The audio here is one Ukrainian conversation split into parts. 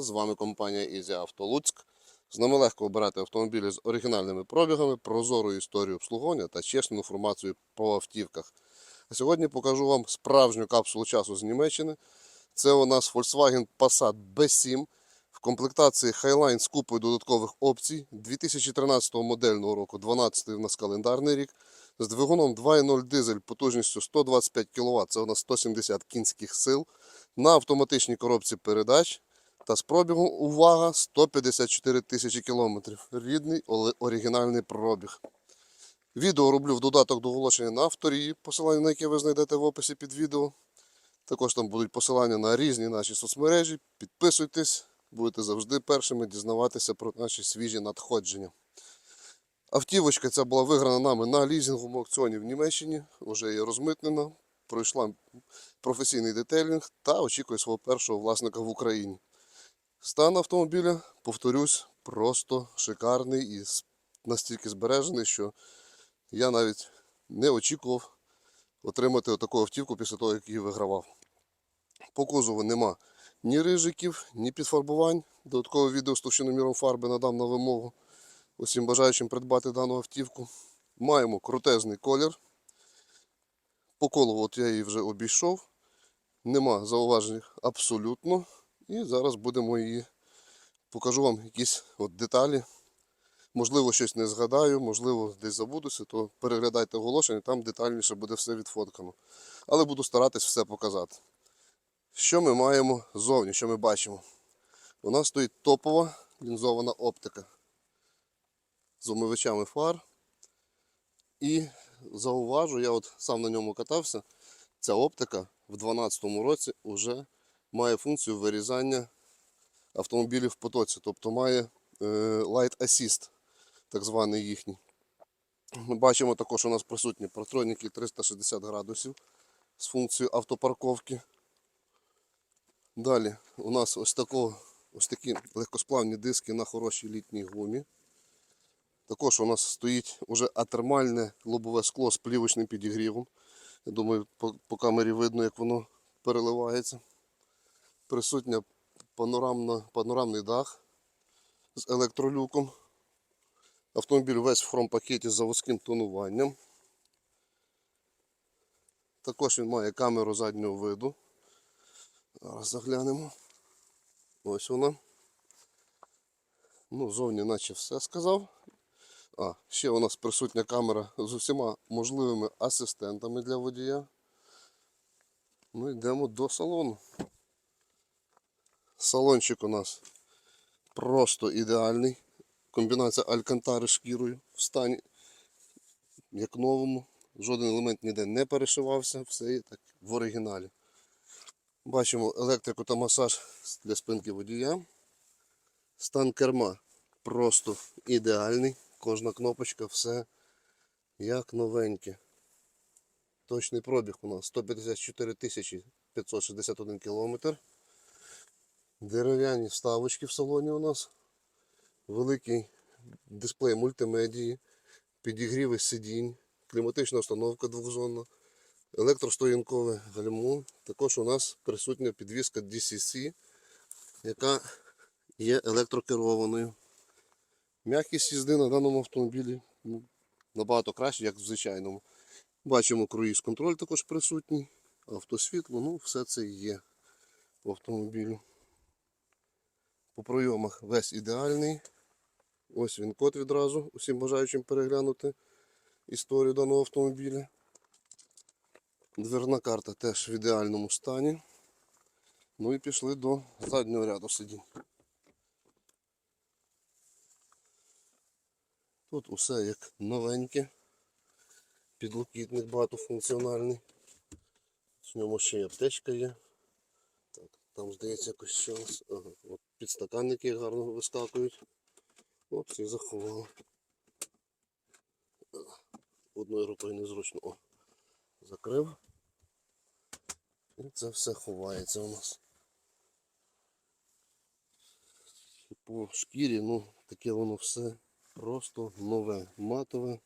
З вами компанія Easy Auto Луцьк. З нами легко обирати автомобілі з оригінальними пробігами, прозорою історією обслуговування та чесною інформацією по автівках. А сьогодні покажу вам справжню капсулу часу з Німеччини. Це у нас Volkswagen Passat B7 в комплектації Highline з купою додаткових опцій 2013 модельного року, 12 у нас календарний рік. З двигуном 2.0 дизель потужністю 125 кВт, це у нас 170 кінських сил. На автоматичній коробці передач та з пробігом, увага, 154 тисячі кілометрів. Рідний оригінальний пробіг. Відео роблю в додаток до оголошення на авторії, посилання на яке ви знайдете в описі під відео. Також там будуть посилання на різні наші соцмережі. Підписуйтесь, будете завжди першими дізнаватися про наші свіжі надходження. Автівочка ця була виграна нами на лізинговому аукціоні в Німеччині, вже є розмитнена, пройшла професійний детейлінг та очікує свого першого власника в Україні. Стан автомобіля, повторюсь, просто шикарний і настільки збережений, що я навіть не очікував отримати таку автівку після того, як її вигравав. По кузову нема ні рижиків, ні підфарбувань. Додаткове відео з товщиноміром фарби надам на вимогу усім бажаючим придбати дану автівку. Маємо крутезний колір. По колу от я її вже обійшов. Нема зауважень абсолютно. І зараз будемо її. Покажу вам якісь от деталі. Можливо, щось не згадаю, можливо, десь забудуся, то переглядайте оголошення, там детальніше буде все відфоткано. Але буду старатись все показати. Що ми маємо ззовні, що ми бачимо? У нас стоїть топова лінзована оптика з омивачами фар. І зауважу, я от сам на ньому катався, ця оптика в 2012 році вже має функцію вирізання автомобілів в потоці, тобто має е, Light Assist, так званий їхній. Ми бачимо також, у нас присутні протроніки 360 градусів з функцією автопарковки. Далі у нас ось, тако, ось такі легкосплавні диски на хорошій літній гумі. Також у нас стоїть уже атермальне лобове скло з плівочним підігрівом. Я думаю, по, по камері видно, як воно переливається. Присутня панорамна, панорамний дах з електролюком. Автомобіль весь в хромпакеті з заводським тонуванням. Також він має камеру заднього виду. Зараз заглянемо. Ось вона. Ну, зовні наче все сказав. А, ще у нас присутня камера з усіма можливими асистентами для водія. Ну йдемо до салону. Салончик у нас просто ідеальний. Комбінація алькантари шкірою в стані як новому. Жоден елемент ніде не перешивався, все є так в оригіналі. Бачимо електрику та масаж для спинки водія. Стан керма просто ідеальний. Кожна кнопочка, все як новеньке. Точний пробіг у нас 154 561 кілометр. Дерев'яні вставочки в салоні у нас. Великий дисплей мультимедії, підігріви сидінь, кліматична установка двохзонна, електростоянкове гальмо. Також у нас присутня підвізка DCC, яка є електрокерованою. М'якість їзди на даному автомобілі набагато краще, як в звичайному. Бачимо круїз контроль також присутній, автосвітло, ну все це є по автомобілю. По пройомах весь ідеальний. Ось він код відразу, усім бажаючим переглянути історію даного автомобіля. Дверна карта теж в ідеальному стані. Ну і пішли до заднього ряду сидінь. Тут усе як новеньке. Підлокітник багатофункціональний. В ньому ще й аптечка є. Так, там здається якось ще. Ага, підстаканники гарно вискакують. Оп, всі заховали. Одною рукою незручно. О, закрив. І це все ховається у нас. По шкірі, ну, таке воно все просто нове, матове.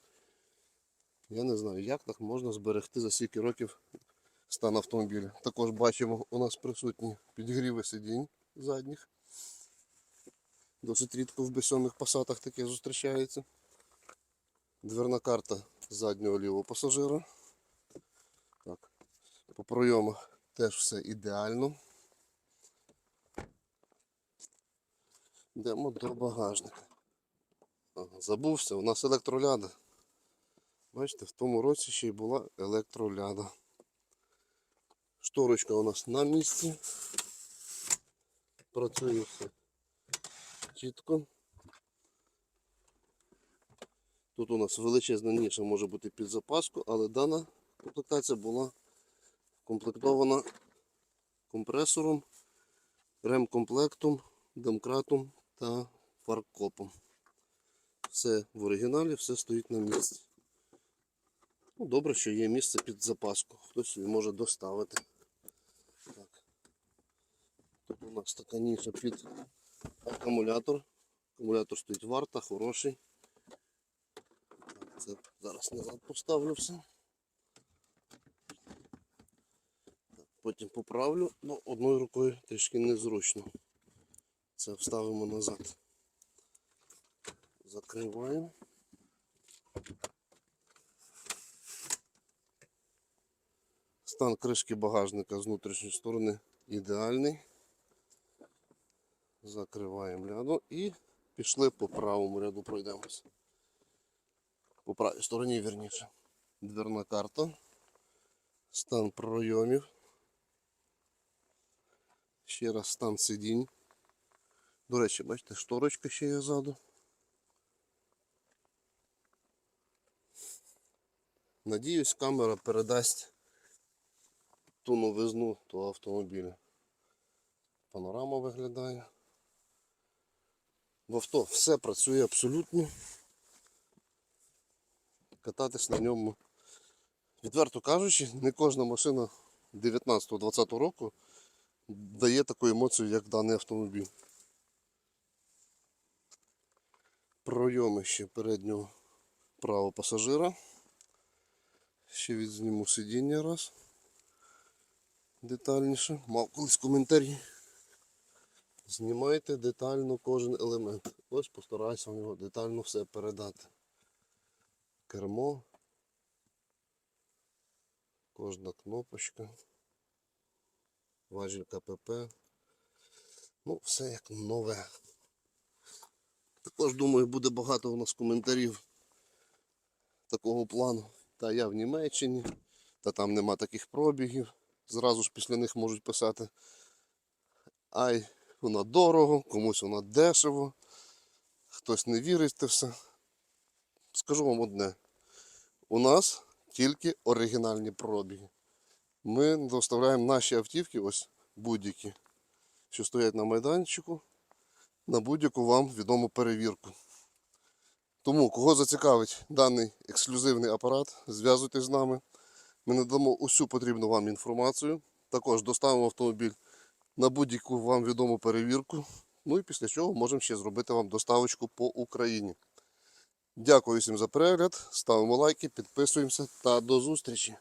Я не знаю, як так можна зберегти за стільки років стан автомобіля. Також бачимо, у нас присутні підгріви сидінь задніх. Досить рідко в безсьомих пасатах таке зустрічається. Дверна карта заднього лівого пасажира. Так. По пройомах теж все ідеально. Йдемо до багажника. Ага, забувся, у нас електроляда. Бачите, в тому році ще й була електроляда. Шторочка у нас на місці. Працює все чітко. Тут у нас величезна ніша може бути під запаску, але дана комплектація була комплектована компресором, ремкомплектом, домкратом та фаркопом. Все в оригіналі, все стоїть на місці. Ну, добре, що є місце під запаску. Хтось її може доставити. Так. Тут у нас така ніша під акумулятор. Акумулятор стоїть варта, хороший. Це зараз назад поставлю все. Так, Потім поправлю, але одною рукою трішки незручно. Це вставимо назад. Закриваємо. Стан кришки багажника з внутрішньої сторони ідеальний. Закриваємо ляду і пішли по правому ряду пройдемося. По правій стороні вірніше. Дверна карта. Стан пройомів. Ще раз стан сидінь. До речі, бачите, шторочка ще є ззаду. Надіюсь, камера передасть ту новизну того автомобіля. Панорама виглядає. В авто все працює абсолютно. Кататись на ньому. Відверто кажучи, не кожна машина 19-20 року дає таку емоцію, як даний автомобіль. Пройоми ще переднього правого пасажира. Ще відзніму сидіння раз. Детальніше. Мав колись коментарі. Знімайте детально кожен елемент. Ось постараюся вам його детально все передати. Кермо. Кожна кнопочка. Важіль КПП. Ну, все як нове. Також думаю, буде багато у нас коментарів такого плану. Та я в Німеччині, та там нема таких пробігів. Зразу ж після них можуть писати. Ай, вона дорого, комусь вона дешево, хтось не вірить в це все. Скажу вам одне. У нас тільки оригінальні пробіги. Ми доставляємо наші автівки, ось будь-які, що стоять на майданчику, на будь-яку вам відому перевірку. Тому, кого зацікавить даний ексклюзивний апарат, зв'язуйтесь з нами. Ми надамо усю потрібну вам інформацію. Також доставимо автомобіль на будь-яку вам відому перевірку. Ну і після чого можемо ще зробити вам доставочку по Україні. Дякую всім за перегляд. Ставимо лайки, підписуємося та до зустрічі!